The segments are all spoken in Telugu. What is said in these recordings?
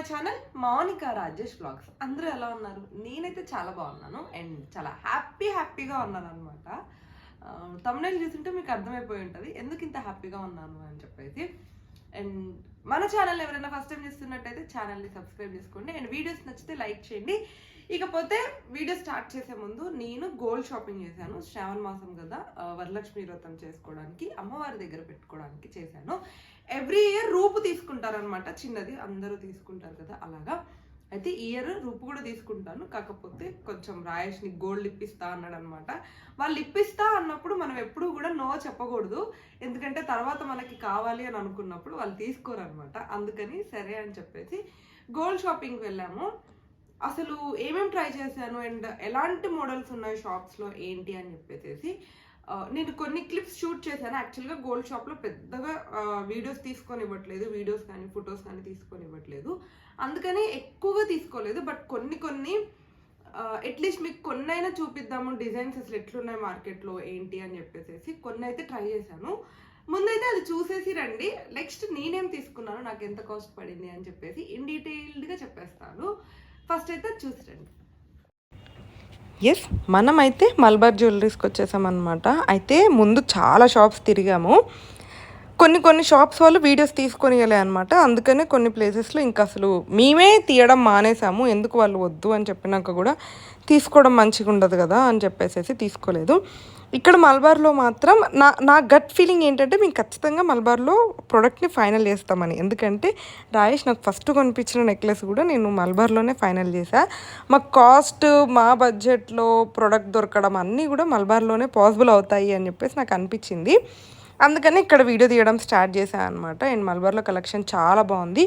My channel Mounika Rajesh blogs అందరూ ఎలా ఉన్నారు? నేనైతే చాలా బాగున్నాను. అండ్ చాలా హ్యాపీ హ్యాపీగా ఉన్నాను అనమాట తమిళ చూస్తుంటే మీకు అర్థమైపోయి ఉంటుంది. ఎందుకు ఇంత హ్యాపీగా ఉన్నాను అని చెప్పేసి. అండ్ మన ఛానల్ ఎవరైనా ఫస్ట్ టైం చూస్తున్నట్టయితే ఛానల్ని సబ్స్క్రైబ్ చేసుకోండి. అండ్ వీడియోస్ నచ్చితే లైక్ చేయండి. ఇకపోతే వీడియో స్టార్ట్ చేసే ముందు నేను గోల్డ్ షాపింగ్ చేశాను. శ్రావణ మాసం కదా వరలక్ష్మి వ్రతం చేసుకోవడానికి అమ్మవారి దగ్గర పెట్టుకోవడానికి చేశాను. ఎవ్రీ ఇయర్ రూపు తీసుకుంటారనమాట చిన్నది అందరూ తీసుకుంటారు కదా అలాగా. అయితే ఇయర్ రూపు కూడా తీసుకుంటాను కాకపోతే కొంచెం రాయేష్ని గోల్డ్ ఇప్పిస్తా అన్నాడు అనమాట వాళ్ళు ఇప్పిస్తా అన్నప్పుడు మనం ఎప్పుడూ కూడా నో చెప్పకూడదు. ఎందుకంటే తర్వాత మనకి కావాలి అని అనుకున్నప్పుడు వాళ్ళు తీసుకోరు అనమాట అందుకని సరే అని చెప్పేసి గోల్డ్ షాపింగ్కి వెళ్ళాము. అసలు ఏమేమి ట్రై చేశాను అండ్ ఎలాంటి మోడల్స్ ఉన్నాయి షాప్స్లో ఏంటి అని చెప్పేసి నేను కొన్ని క్లిప్స్ షూట్ చేశాను. యాక్చువల్గా గోల్డ్ షాప్లో పెద్దగా వీడియోస్ తీసుకొని ఇవ్వట్లేదు. వీడియోస్ కానీ ఫొటోస్ కానీ తీసుకొని ఇవ్వట్లేదు. అందుకని ఎక్కువగా తీసుకోలేదు. బట్ కొన్ని కొన్ని అట్లీస్ట్ మీకు కొన్ని అయినా చూపిద్దాము. డిజైన్స్ అసలు ఎట్లున్నాయి మార్కెట్లో ఏంటి అని చెప్పేసి కొన్ని అయితే ట్రై చేశాను. ముందైతే అది చూసేసి రండి. నెక్స్ట్ నేనేం తీసుకున్నాను నాకు ఎంత కాస్ట్ పడింది అని చెప్పేసి ఇన్ డీటెయిల్డ్గా చెప్పేస్తాను. ఫస్ట్ అయితే అది చూసి రండి ఎస్ మనమైతే మల్బార్ జ్యువెలరీస్కి వచ్చేసామన్నమాట. అయితే ముందు చాలా షాప్స్ తిరిగాము. కొన్ని కొన్ని షాప్స్ వాళ్ళు వీడియోస్ తీసుకొని అనమాట అందుకనే కొన్ని ప్లేసెస్లో ఇంకా అసలు మేమే తీయడం మానేసాము. ఎందుకు వాళ్ళు వద్దు అని చెప్పినాక కూడా తీసుకోవడం మంచిగా ఉండదు కదా అని చెప్పేసి తీసుకోలేదు. ఇక్కడ మల్బార్లో మాత్రం నా నా గట్ ఫీలింగ్ ఏంటంటే మేము ఖచ్చితంగా మల్బార్లో ప్రోడక్ట్ని ఫైనల్ చేస్తామని. ఎందుకంటే రాయేష్ నాకు ఫస్ట్ కొనిపించిన నెక్లెస్ కూడా నేను మల్బార్లోనే ఫైనల్ చేశా. మా కాస్ట్ మా బడ్జెట్లో ప్రోడక్ట్ దొరకడం అన్నీ కూడా మల్బార్లోనే పాసిబుల్ అవుతాయి అని చెప్పేసి నాకు అనిపించింది. అందుకని ఇక్కడ వీడియో తీయడం స్టార్ట్ చేశాను అనమాట అండ్ మల్బార్లో కలెక్షన్ చాలా బాగుంది.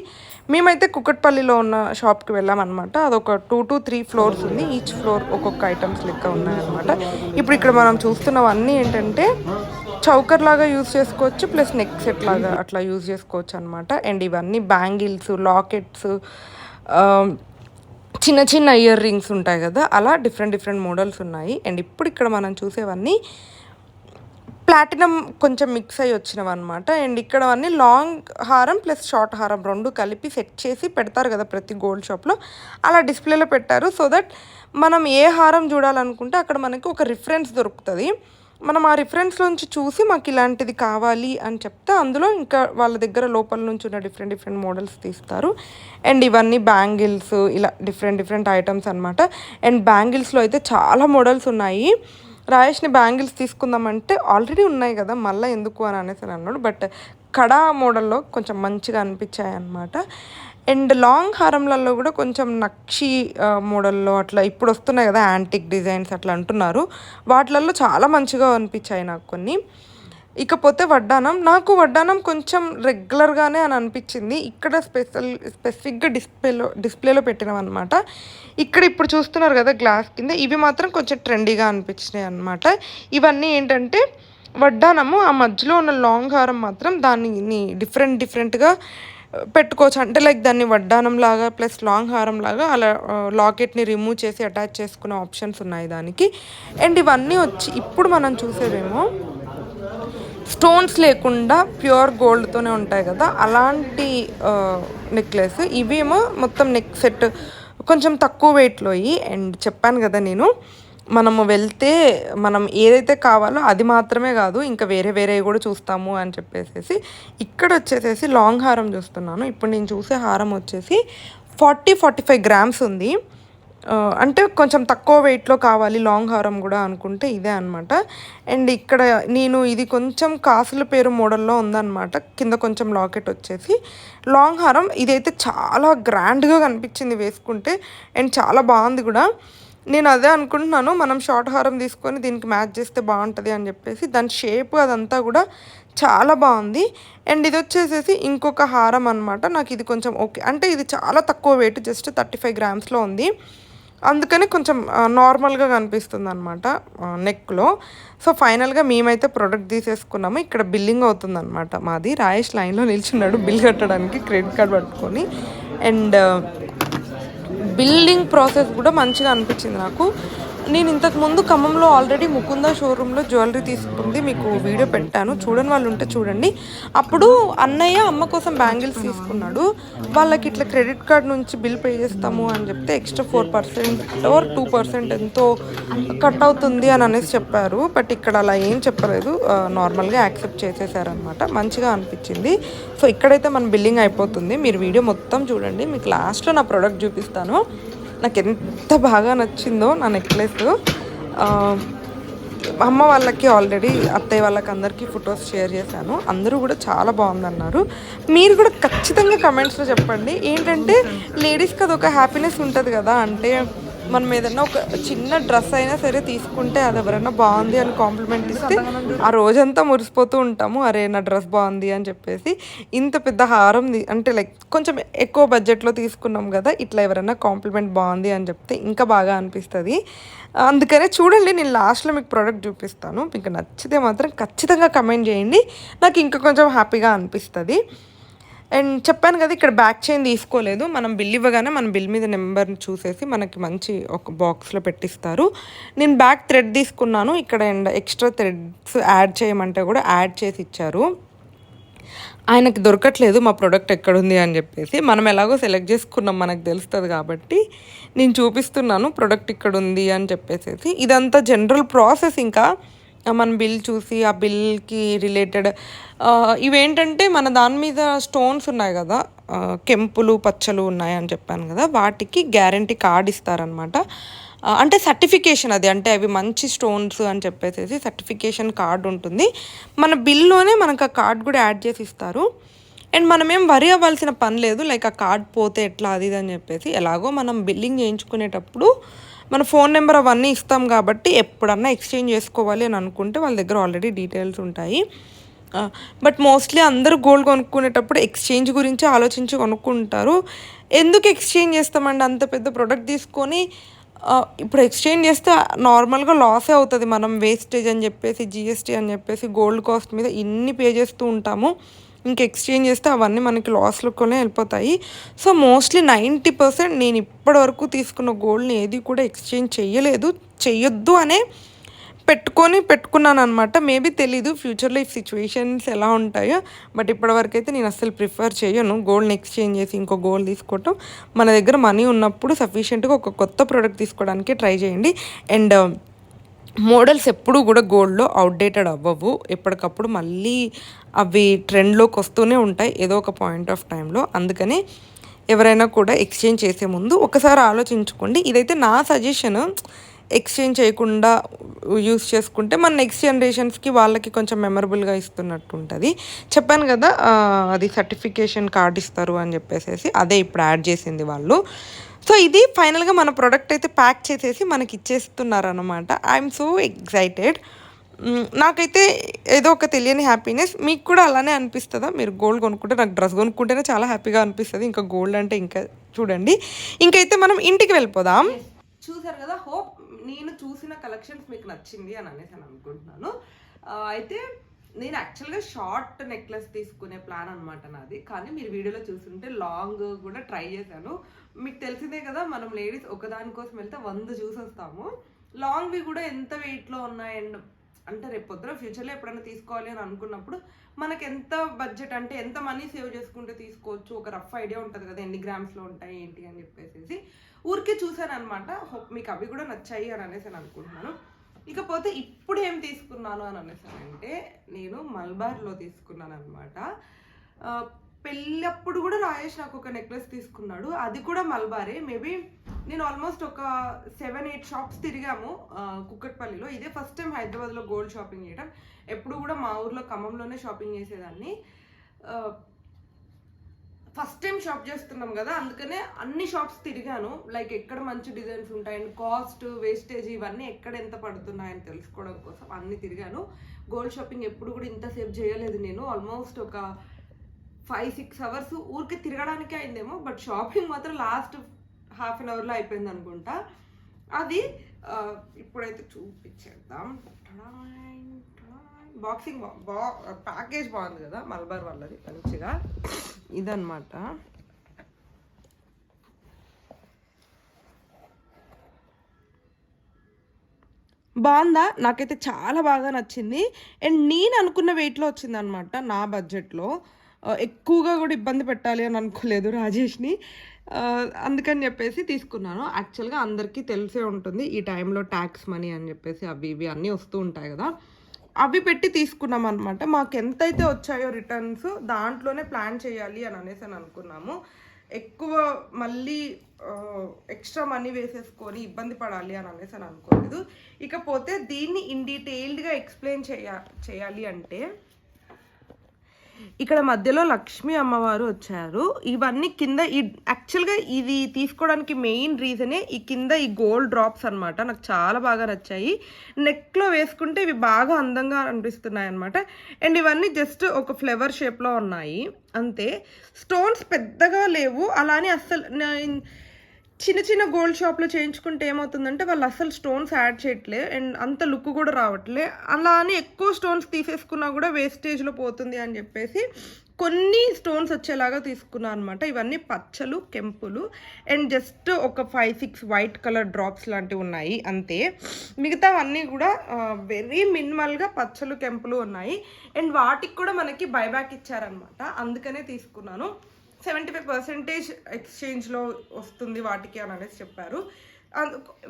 మేమైతే కుక్కట్పల్లిలో ఉన్న షాప్కి వెళ్ళామన్నమాట అదొక టూ టు త్రీ ఫ్లోర్స్ ఉంది. ఈచ్ ఫ్లోర్ ఒక్కొక్క ఐటమ్స్ లెక్క ఉన్నాయన్నమాట. ఇప్పుడు ఇక్కడ మనం చూస్తున్నవన్నీ ఏంటంటే చౌకర్ లాగా యూజ్ చేసుకోవచ్చు ప్లస్ నెక్ సెట్ లాగా అట్లా యూజ్ చేసుకోవచ్చు అనమాట అండ్ ఇవన్నీ బ్యాంగిల్స్ లాకెట్స్ చిన్న చిన్న ఇయర్ రింగ్స్ ఉంటాయి కదా అలా డిఫరెంట్ డిఫరెంట్ మోడల్స్ ఉన్నాయి. అండ్ ఇప్పుడు ఇక్కడ మనం చూసేవన్నీ ప్లాటినం కొంచెం మిక్స్ అయ్యి వచ్చినవి అనమాట అండ్ ఇక్కడ అన్నీ లాంగ్ హారం ప్లస్ షార్ట్ హారం రెండు కలిపి సెట్ చేసి పెడతారు కదా ప్రతి గోల్డ్ షాప్లో. అలా డిస్ప్లేలో పెట్టారు. సో దట్ మనం ఏ హారం చూడాలనుకుంటే అక్కడ మనకి ఒక రిఫరెన్స్ దొరుకుతుంది. మనం ఆ రిఫరెన్స్లోంచి చూసి మాకు ఇలాంటిది కావాలి అని చెప్తే అందులో ఇంకా వాళ్ళ దగ్గర లోపల నుంచి ఉన్న డిఫరెంట్ డిఫరెంట్ మోడల్స్ తీస్తారు. అండ్ ఇవన్నీ బ్యాంగిల్స్ ఇలా డిఫరెంట్ డిఫరెంట్ ఐటమ్స్ అనమాట అండ్ బ్యాంగిల్స్లో అయితే చాలా మోడల్స్ ఉన్నాయి. రాయేష్ని బ్యాంగిల్స్ తీసుకుందామంటే ఆల్రెడీ ఉన్నాయి కదా మళ్ళీ ఎందుకు అని అనేసి అన్నాడు. బట్ కడా మోడల్లో కొంచెం మంచిగా అనిపించాయి అనమాట అండ్ లాంగ్ హారంలలో కూడా కొంచెం నక్షి మోడల్లో అట్లా ఇప్పుడు వస్తున్నాయి కదా యాంటిక్ డిజైన్స్ అట్లా అంటున్నారు. వాటిలలో చాలా మంచిగా అనిపించాయి నాకు కొన్ని. ఇకపోతే వడ్డానం నాకు వడ్డానం కొంచెం రెగ్యులర్గానే అని అనిపించింది. ఇక్కడ స్పెషల్ స్పెసిఫిక్గా డిస్ప్లేలో డిస్ప్లేలో పెట్టినాం అనమాట ఇక్కడ ఇప్పుడు చూస్తున్నారు కదా గ్లాస్ కింద ఇవి మాత్రం కొంచెం ట్రెండీగా అనిపించినాయి అనమాట ఇవన్నీ ఏంటంటే వడ్డానము ఆ మధ్యలో ఉన్న లాంగ్ హారం మాత్రం దాన్ని డిఫరెంట్ డిఫరెంట్గా పెట్టుకోవచ్చు. అంటే లైక్ దాన్ని వడ్డానం లాగా ప్లస్ లాంగ్ హారం లాగా అలా లాకెట్ని రిమూవ్ చేసి అటాచ్ చేసుకునే ఆప్షన్స్ ఉన్నాయి దానికి. అండ్ ఇవన్నీ వచ్చి ఇప్పుడు మనం చూసేవేమో స్టోన్స్ లేకుండా ప్యూర్ గోల్డ్తోనే ఉంటాయి కదా అలాంటి నెక్లెస్. ఇవేమో మొత్తం నెక్ సెట్ కొంచెం తక్కువ వెయిట్లో అండ్ చెప్పాను కదా నేను మనము వెళ్తే మనం ఏదైతే కావాలో అది మాత్రమే కాదు ఇంకా వేరే వేరే కూడా చూస్తాము అని చెప్పేసి ఇక్కడ వచ్చేసేసి లాంగ్ హారం చూస్తున్నాను. ఇప్పుడు నేను చూసే హారం వచ్చేసి ఫార్టీ ఫార్టీ ఫైవ్ గ్రామ్స్ ఉంది. అంటే కొంచెం తక్కువ వెయిట్లో కావాలి లాంగ్ హారం కూడా అనుకుంటే ఇదే అనమాట అండ్ ఇక్కడ నేను ఇది కొంచెం కాసుల పేరు మోడల్లో ఉందన్నమాట. కింద కొంచెం లాకెట్ వచ్చేసి. లాంగ్ హారం ఇదైతే చాలా గ్రాండ్గా కనిపించింది వేసుకుంటే అండ్ చాలా బాగుంది కూడా. నేను అదే అనుకుంటున్నాను మనం షార్ట్ హారం తీసుకొని దీనికి మ్యాచ్ చేస్తే బాగుంటుంది అని చెప్పేసి. దాని షేప్ అదంతా కూడా చాలా బాగుంది. అండ్ ఇది వచ్చేసేసి ఇంకొక హారం అనమాట నాకు ఇది కొంచెం ఓకే అంటే ఇది చాలా తక్కువ వెయిట్ జస్ట్ థర్టీ ఫైవ్ గ్రామ్స్లో ఉంది. అందుకని కొంచెం నార్మల్గా కనిపిస్తుంది అనమాట నెక్లో. సో ఫైనల్గా మేమైతే ప్రోడక్ట్ తీసేసుకున్నాము. ఇక్కడ బిల్లింగ్ అవుతుంది అనమాట మాది. రాయేష్ లైన్లో నిల్చున్నాడు బిల్ కట్టడానికి క్రెడిట్ కార్డ్ పట్టుకొని. అండ్ బిల్డింగ్ ప్రాసెస్ కూడా మంచిగా అనిపించింది నాకు. నేను ఇంతకు ముందు ఖమ్మంలో ఆల్రెడీ ముకుంద షోరూంలో జ్యువెలరీ తీసుకుంది మీకు వీడియో పెట్టాను. చూడని వాళ్ళు ఉంటే చూడండి. అప్పుడు అన్నయ్య అమ్మ కోసం బ్యాంగిల్స్ తీసుకున్నాడు. వాళ్ళకి ఇట్లా క్రెడిట్ కార్డ్ నుంచి బిల్ పే చేస్తాము అని చెప్తే extra four percent or two percent ఎంతో కట్ అవుతుంది అని అనేసి చెప్పారు. బట్ ఇక్కడ అలా ఏం చెప్పలేదు. నార్మల్గా యాక్సెప్ట్ చేసేసారనమాట మంచిగా అనిపించింది. సో ఇక్కడైతే మన బిల్లింగ్ అయిపోతుంది. మీరు వీడియో మొత్తం చూడండి. మీకు లాస్ట్లో నా ప్రోడక్ట్ చూపిస్తాను. నాకు ఎంత బాగా నచ్చిందో నా నెక్లెస్. అమ్మ వాళ్ళకి ఆల్రెడీ అత్తయ్య వాళ్ళకి అందరికీ ఫొటోస్ షేర్ చేశాను. అందరూ కూడా చాలా బాగుందన్నారు. మీరు కూడా ఖచ్చితంగా కమెంట్స్లో చెప్పండి. ఏంటంటే లేడీస్కి అది ఒక హ్యాపీనెస్ ఉంటుంది కదా. అంటే మనం ఏదైనా ఒక చిన్న డ్రెస్ అయినా సరే తీసుకుంటే అది ఎవరైనా బాగుంది అని కాంప్లిమెంట్ ఇస్తే ఆ రోజంతా మురిసిపోతూ ఉంటాము. అరే నా డ్రెస్ బాగుంది అని చెప్పేసి ఇంత పెద్ద హారం అంటే లైక్ కొంచెం ఎక్కువ బడ్జెట్లో తీసుకున్నాం కదా ఇట్లా ఎవరైనా కాంప్లిమెంట్ బాగుంది అని చెప్తే ఇంకా బాగా అనిపిస్తుంది. అందుకనే చూడండి నేను లాస్ట్లో మీకు ప్రోడక్ట్ చూపిస్తాను. మీకు నచ్చితే మాత్రం ఖచ్చితంగా కమెంట్ చేయండి. నాకు ఇంకా కొంచెం హ్యాపీగా అనిపిస్తుంది. అండ్ చెప్పాను కదా ఇక్కడ బ్యాక్ చైన్ తీసుకోలేదు. మనం బిల్ ఇవ్వగానే మన బిల్ మీద నెంబర్ చూసేసి మనకి మంచి ఒక బాక్స్లో పెట్టిస్తారు. నేను బ్యాక్ థ్రెడ్ తీసుకున్నాను. ఇక్కడ అండ్ ఎక్స్ట్రా థ్రెడ్స్ యాడ్ చేయమంటే కూడా యాడ్ చేసి ఇచ్చారు. ఆయనకి దొరకట్లేదు మా ప్రోడక్ట్ ఎక్కడుంది అని చెప్పేసి. మనం ఎలాగో సెలెక్ట్ చేసుకున్నాం మనకు తెలుస్తుంది కాబట్టి. నేను చూపిస్తున్నాను ప్రోడక్ట్ ఇక్కడ ఉంది అని చెప్పేసి ఇదంతా జనరల్ ప్రాసెస్ ఇంకా. మన బిల్ చూసి ఆ బిల్కి రిలేటెడ్. ఇవేంటంటే మన దాని మీద స్టోన్స్ ఉన్నాయి కదా కెంపులు పచ్చలు ఉన్నాయని చెప్పాను కదా వాటికి గ్యారంటీ కార్డ్ ఇస్తారనమాట అంటే సర్టిఫికేషన్ అది అంటే అవి మంచి స్టోన్స్ అని చెప్పేసి సర్టిఫికేషన్ కార్డ్ ఉంటుంది. మన బిల్లోనే మనకు ఆ కార్డ్ కూడా యాడ్ చేసి ఇస్తారు. అండ్ మనం ఏం వరి అవ్వాల్సిన పని లేదు లైక్ ఆ కార్డ్ పోతే ఎట్లా అది అని చెప్పేసి ఎలాగో మనం బిల్లింగ్ చేయించుకునేటప్పుడు మన ఫోన్ నెంబర్ అవన్నీ ఇస్తాం కాబట్టి ఎప్పుడన్నా ఎక్స్చేంజ్ చేసుకోవాలి అని అనుకుంటే వాళ్ళ దగ్గర ఆల్రెడీ డీటెయిల్స్ ఉంటాయి. బట్ మోస్ట్లీ అందరూ గోల్డ్ కొనుక్కునేటప్పుడు ఎక్స్చేంజ్ గురించి ఆలోచించి కొనుక్కుంటారు. ఎందుకు ఎక్స్చేంజ్ చేస్తామండి? అంత పెద్ద ప్రోడక్ట్ తీసుకొని ఇప్పుడు ఎక్స్చేంజ్ చేస్తే నార్మల్గా లాసే అవుతుంది. మనం వేస్టేజ్ అని చెప్పేసి జిఎస్టీ అని చెప్పేసి గోల్డ్ కాస్ట్ మీద ఇన్ని పే చేస్తూ ఉంటాము. ఇంక ఎక్స్చేంజ్ చేస్తే అవన్నీ మనకి లాస్లోనే వెళ్ళిపోతాయి. సో మోస్ట్లీ నైంటీ పర్సెంట్ నేను ఇప్పటివరకు తీసుకున్న గోల్డ్ని ఏది కూడా ఎక్స్చేంజ్ చేయలేదు చెయ్యొద్దు అనే పెట్టుకొని పెట్టుకున్నాను అనమాట మేబీ తెలీదు ఫ్యూచర్లో ఈ సిచ్యువేషన్స్ ఎలా ఉంటాయో. బట్ ఇప్పటివరకు అయితే నేను అస్సలు ప్రిఫర్ చేయను గోల్డ్ని ఎక్స్చేంజ్ చేసి ఇంకో గోల్డ్ తీసుకోవటం. మన దగ్గర మనీ ఉన్నప్పుడు సఫిషియెంట్గా ఒక కొత్త ప్రోడక్ట్ తీసుకోవడానికి ట్రై చేయండి. అండ్ మోడల్స్ ఎప్పుడూ కూడా గోల్డ్లో అవుట్డేటెడ్ అవ్వవు. ఎప్పటికప్పుడు మళ్ళీ అవి ట్రెండ్లోకి వస్తూనే ఉంటాయి ఏదో ఒక పాయింట్ ఆఫ్ టైంలో అందుకని ఎవరైనా కూడా ఎక్స్చేంజ్ చేసే ముందు ఒకసారి ఆలోచించుకోండి. ఇదైతే నా సజెషన్ ఎక్స్చేంజ్ చేయకుండా యూస్ చేసుకుంటే మన నెక్స్ట్ జనరేషన్స్కి వాళ్ళకి కొంచెం మెమరబుల్గా ఇస్తున్నట్టు ఉంటుంది. చెప్పాను కదా అది సర్టిఫికేషన్ కార్డ్ ఇస్తారు అని చెప్పేసి అదే ఇప్పుడు యాడ్ చేసింది వాళ్ళు. సో ఇది ఫైనల్గా మన ప్రోడక్ట్ అయితే ప్యాక్ చేసేసి మనకి ఇచ్చేస్తున్నారు అనమాట ఐఎమ్ సో ఎక్సైటెడ్ నాకైతే ఏదో ఒక తెలియని హ్యాపీనెస్ మీకు కూడా అలానే అనిపిస్తుందా? మీరు గోల్డ్ కొనుక్కుంటే నాకు డ్రెస్ కొనుక్కుంటేనే చాలా హ్యాపీగా అనిపిస్తుంది. ఇంకా గోల్డ్ అంటే ఇంకా చూడండి. ఇంకైతే మనం ఇంటికి వెళ్ళిపోదాం. చూసారు కదా? హోప్ నేను చూసిన కలెక్షన్స్ మీకు నచ్చింది అని అనేసి అని అనుకుంటున్నాను. అయితే నేను యాక్చువల్గా షార్ట్ నెక్లెస్ తీసుకునే ప్లాన్ అనమాట నాది. కానీ మీరు వీడియోలో చూస్తుంటే లాంగ్ కూడా ట్రై చేశాను. మీకు తెలిసిందే కదా మనం లేడీస్ ఒకదానికోసం వెళ్తే వంద చూసి వస్తాము. లాంగ్వి కూడా ఎంత వెయిట్లో ఉన్నాయి? అండ్ అంటే రేపు పొద్దున ఫ్యూచర్లో ఎప్పుడైనా తీసుకోవాలి అని అనుకున్నప్పుడు మనకి ఎంత బడ్జెట్ అంటే ఎంత మనీ సేవ్ చేసుకుంటే తీసుకోవచ్చు? ఒక రఫ్ ఐడియా ఉంటుంది కదా ఎన్ని గ్రామ్స్లో ఉంటాయి ఏంటి అని చెప్పేసి ఊరికే చూశాను అనమాట హోప్ మీకు అవి కూడా నచ్చాయి అని అనేసి అని అనుకుంటున్నాను. ఇకపోతే ఇప్పుడు ఏం తీసుకున్నాను అని అనేసి అంటే నేను మల్బార్లో తీసుకున్నాను అనమాట పెళ్ళప్పుడు కూడా రాయేష్ నాకు ఒక నెక్లెస్ తీసుకున్నాడు. అది కూడా మల్బారే. మేబీ నేను ఆల్మోస్ట్ ఒక సెవెన్ ఎయిట్ షాప్స్ తిరిగాము కుక్కట్పల్లిలో. ఇదే ఫస్ట్ టైం హైదరాబాద్లో గోల్డ్ షాపింగ్ చేయడం ఎప్పుడు కూడా మా ఊర్లో ఖమ్మంలోనే షాపింగ్ చేసేదాన్ని. ఫస్ట్ టైం షాప్ చేస్తున్నాం కదా అందుకనే అన్ని షాప్స్ తిరిగాను. లైక్ ఎక్కడ మంచి డిజైన్స్ ఉంటాయి అండ్ కాస్ట్ వేస్టేజ్ ఇవన్నీ ఎక్కడ ఎంత పడుతున్నాయని తెలుసుకోవడం కోసం అన్ని తిరిగాను. గోల్డ్ షాపింగ్ ఎప్పుడు కూడా ఇంతసేపు చేయలేదు నేను. ఆల్మోస్ట్ ఒక ఫైవ్ సిక్స్ అవర్స్ ఊరికే తిరగడానికే అయిందేమో బట్ షాపింగ్ మాత్రం లాస్ట్ హాఫ్ అన్ అవర్లో అయిపోయింది అనుకుంటా. అది ఇప్పుడైతే చూపించేద్దాం. బాక్సింగ్ బా ప్యాకేజ్ బాగుంది కదా మల్బార్ వాళ్ళది మంచిగా. ఇదన్నమాట. బాగుందా? నాకైతే చాలా బాగా నచ్చింది. అండ్ నేను అనుకున్న వెయిట్లో వచ్చింది అనమాట నా బడ్జెట్లో ఎక్కువగా కూడా ఇబ్బంది పెట్టాలి అని అనుకోలేదు రాజేష్ని. అందుకని చెప్పేసి తీసుకున్నాను. యాక్చువల్గా అందరికీ తెలిసే ఉంటుంది ఈ టైంలో ట్యాక్స్ మనీ అని చెప్పేసి అవి ఇవి అన్నీ వస్తూ ఉంటాయి కదా. అవి పెట్టి తీసుకున్నాం అనమాట మాకు ఎంతైతే వచ్చాయో రిటర్న్స్ దాంట్లోనే ప్లాన్ చేయాలి అని అనేసి అని అనుకున్నాము. ఎక్కువ మళ్ళీ ఎక్స్ట్రా మనీ వేసేసుకొని ఇబ్బంది పడాలి అని అనేసి అని అనుకోలేదు. ఇకపోతే దీన్ని ఇన్ డీటెయిల్డ్గా ఎక్స్ప్లెయిన్ చేయ చేయాలి అంటే ఇక్కడ మధ్యలో లక్ష్మీ అమ్మవారు వచ్చారు. ఇవన్నీ కింద ఈ యాక్చువల్గా ఇది తీసుకోవడానికి మెయిన్ రీజనే ఈ కింద ఈ గోల్డ్ డ్రాప్స్ అనమాట నాకు చాలా బాగా నచ్చాయి. నెక్లో వేసుకుంటే ఇవి బాగా అందంగా అనిపిస్తున్నాయి అనమాట అండ్ ఇవన్నీ జస్ట్ ఒక ఫ్లవర్ షేప్లో ఉన్నాయి. అంతే. స్టోన్స్ పెద్దగా లేవు. అలానే అస్సలు చిన్న చిన్న గోల్డ్ షాప్లో చేయించుకుంటే ఏమవుతుందంటే వాళ్ళు అసలు స్టోన్స్ యాడ్ చేయట్లే. అండ్ అంత లుక్ కూడా రావట్లే. అలా అని ఎక్కువ స్టోన్స్ తీసేసుకున్నా కూడా వేస్టేజ్లో పోతుంది అని చెప్పేసి కొన్ని స్టోన్స్ వచ్చేలాగా తీసుకున్నాను అనమాట ఇవన్నీ పచ్చలు కెంపులు అండ్ జస్ట్ ఒక five six white colour drops లాంటివి ఉన్నాయి. అంతే. మిగతావన్నీ కూడా వెరీ మినిమల్గా పచ్చలు కెంపులు ఉన్నాయి. అండ్ వాటికి కూడా మనకి బైబ్యాక్ ఇచ్చారనమాట అందుకనే తీసుకున్నాను. సెవెంటీ ఫైవ్ పర్సెంటేజ్ ఎక్స్చేంజ్లో వస్తుంది వాటికి అని అనేసి చెప్పారు.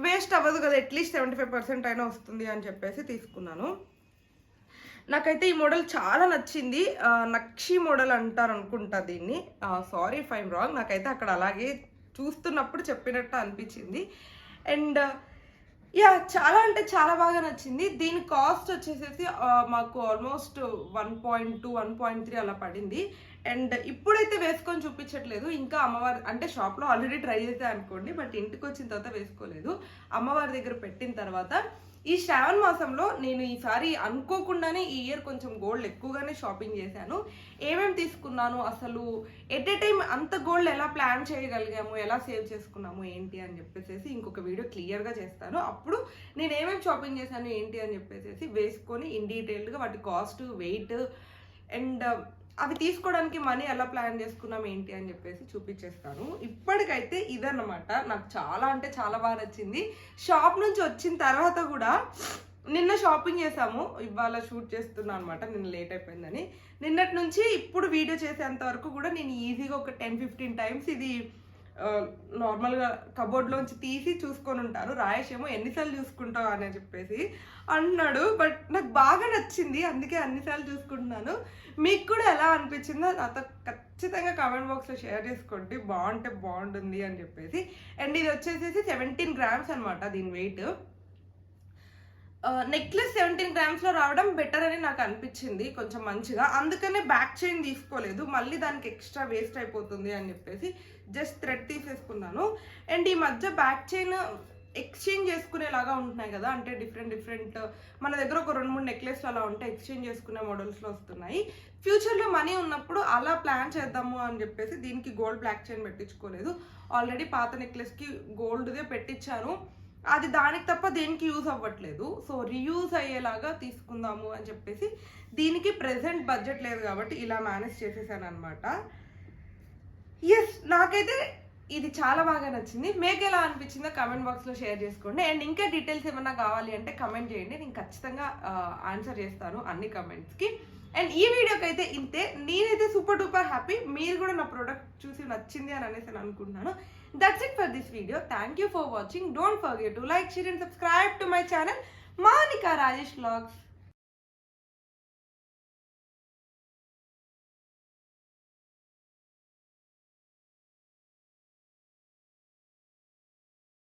వేస్ట్ అవ్వదు కదా అట్లీస్ట్ సెవెంటీ ఫైవ్ పర్సెంట్ అయినా వస్తుంది అని చెప్పేసి తీసుకున్నాను. నాకైతే ఈ మోడల్ చాలా నచ్చింది. నక్షి మోడల్ అంటారు అనుకుంటా దీన్ని సారీ ఫైమ్ రాంగ్ నాకైతే అక్కడ అలాగే చూస్తున్నప్పుడు చెప్పినట్టు అనిపించింది. అండ్ యా చాలా అంటే చాలా బాగా నచ్చింది. దీని కాస్ట్ వచ్చేసేసి మాకు almost one point two one point three అలా పడింది. అండ్ ఇప్పుడైతే వేసుకొని చూపించట్లేదు. ఇంకా అమ్మవారి అంటే షాప్లో ఆల్రెడీ ట్రై చేసే అనుకోండి బట్ ఇంటికి వచ్చిన తర్వాత వేసుకోలేదు. అమ్మవారి దగ్గర పెట్టిన తర్వాత ఈ శ్రావణ మాసంలో నేను ఈసారి అనుకోకుండానే ఈ ఇయర్ కొంచెం గోల్డ్ ఎక్కువగానే షాపింగ్ చేశాను. ఏమేమి తీసుకున్నాను అసలు ఎట్ ఏ టైం అంత గోల్డ్ ఎలా ప్లాన్ చేయగలిగాము ఎలా సేవ్ చేసుకున్నాము ఏంటి అని చెప్పేసి ఇంకొక వీడియో క్లియర్గా చేస్తాను. అప్పుడు నేను ఏమేమి షాపింగ్ చేశాను ఏంటి అని చెప్పేసి వేసుకొని ఇన్ డీటెయిల్డ్గా వాటి కాస్ట్ వెయిట్ అండ్ అవి తీసుకోవడానికి మనీ ఎలా ప్లాన్ చేసుకున్నాం ఏంటి అని చెప్పేసి చూపించేస్తాను. ఇప్పటికైతే ఇదన్నమాట. నాకు చాలా అంటే చాలా బాగా నచ్చింది. షాప్ నుంచి వచ్చిన తర్వాత కూడా నిన్న షాపింగ్ చేసాము ఇవాళ షూట్ చేస్తున్నా అనమాట నిన్న లేట్ అయిపోయిందని. నిన్నటి నుంచి ఇప్పుడు వీడియో చేసేంత వరకు కూడా నేను ఈజీగా ఒక టెన్ ఫిఫ్టీన్ టైమ్స్ ఇది నార్మల్గా కబోర్డ్లోంచి తీసి చూసుకొని ఉంటారు. రాయేష్ ఏమో ఎన్నిసార్లు చూసుకుంటావు అని చెప్పేసి అన్నాడు బట్ నాకు బాగా నచ్చింది. అందుకే అన్నిసార్లు చూసుకుంటున్నాను. మీకు కూడా ఎలా అనిపించిందో నాతో ఖచ్చితంగా కామెంట్ బాక్స్లో షేర్ చేసుకోండి. బాగుంటే బాగుంటుంది అని చెప్పేసి. అండ్ ఇది వచ్చేసేసి సెవెంటీన్ గ్రామ్స్ అనమాట దీని వెయిట్. నెక్లెస్ సెవెంటీన్ గ్రామ్స్లో రావడం బెటర్ అని నాకు అనిపించింది కొంచెం మంచిగా. అందుకనే బ్యాక్ చైన్ తీసుకోలేదు. మళ్ళీ దానికి ఎక్స్ట్రా వేస్ట్ అయిపోతుంది అని చెప్పేసి జస్ట్ థ్రెడ్ తీసేసుకున్నాను. అండ్ ఈ మధ్య బ్యాక్ చైన్ ఎక్స్చేంజ్ చేసుకునేలాగా ఉంటున్నాయి కదా అంటే డిఫరెంట్ డిఫరెంట్ మన దగ్గర ఒక రెండు మూడు నెక్లెస్లు అలా ఉంటే ఎక్స్చేంజ్ చేసుకునే మోడల్స్లో వస్తున్నాయి. ఫ్యూచర్లో మనీ ఉన్నప్పుడు అలా ప్లాన్ చేద్దాము అని చెప్పేసి దీనికి గోల్డ్ బ్లాక్ చైన్ పెట్టించుకోలేదు. ఆల్రెడీ పాత నెక్లెస్కి గోల్డ్దే పెట్టించాను. అది దానికి తప్ప దేనికి యూజ్ అవ్వట్లేదు. సో రీయూజ్ అయ్యేలాగా తీసుకుందాము అని చెప్పేసి దీనికి ప్రెసెంట్ బడ్జెట్ లేదు కాబట్టి ఇలా మేనేజ్ చేసేసాను అనమాట ఎస్ నాకైతే ఇది చాలా బాగా నచ్చింది. మీకు ఎలా అనిపించిందో కమెంట్ బాక్స్లో షేర్ చేసుకోండి. అండ్ ఇంకా డీటెయిల్స్ ఏమన్నా కావాలి అంటే కమెంట్ చేయండి. నేను ఖచ్చితంగా ఆన్సర్ చేస్తాను అన్ని కమెంట్స్కి. అండ్ ఈ వీడియోకి అయితే ఇంతే. నేనైతే సూపర్ డూపర్ హ్యాపీ మీరు కూడా నా ప్రోడక్ట్ చూసి నచ్చింది అని అనేసి నేను అనుకుంటున్నాను. That's it for this video thank you for watching don't forget to like share and subscribe to my channel Monika Rajesh blogs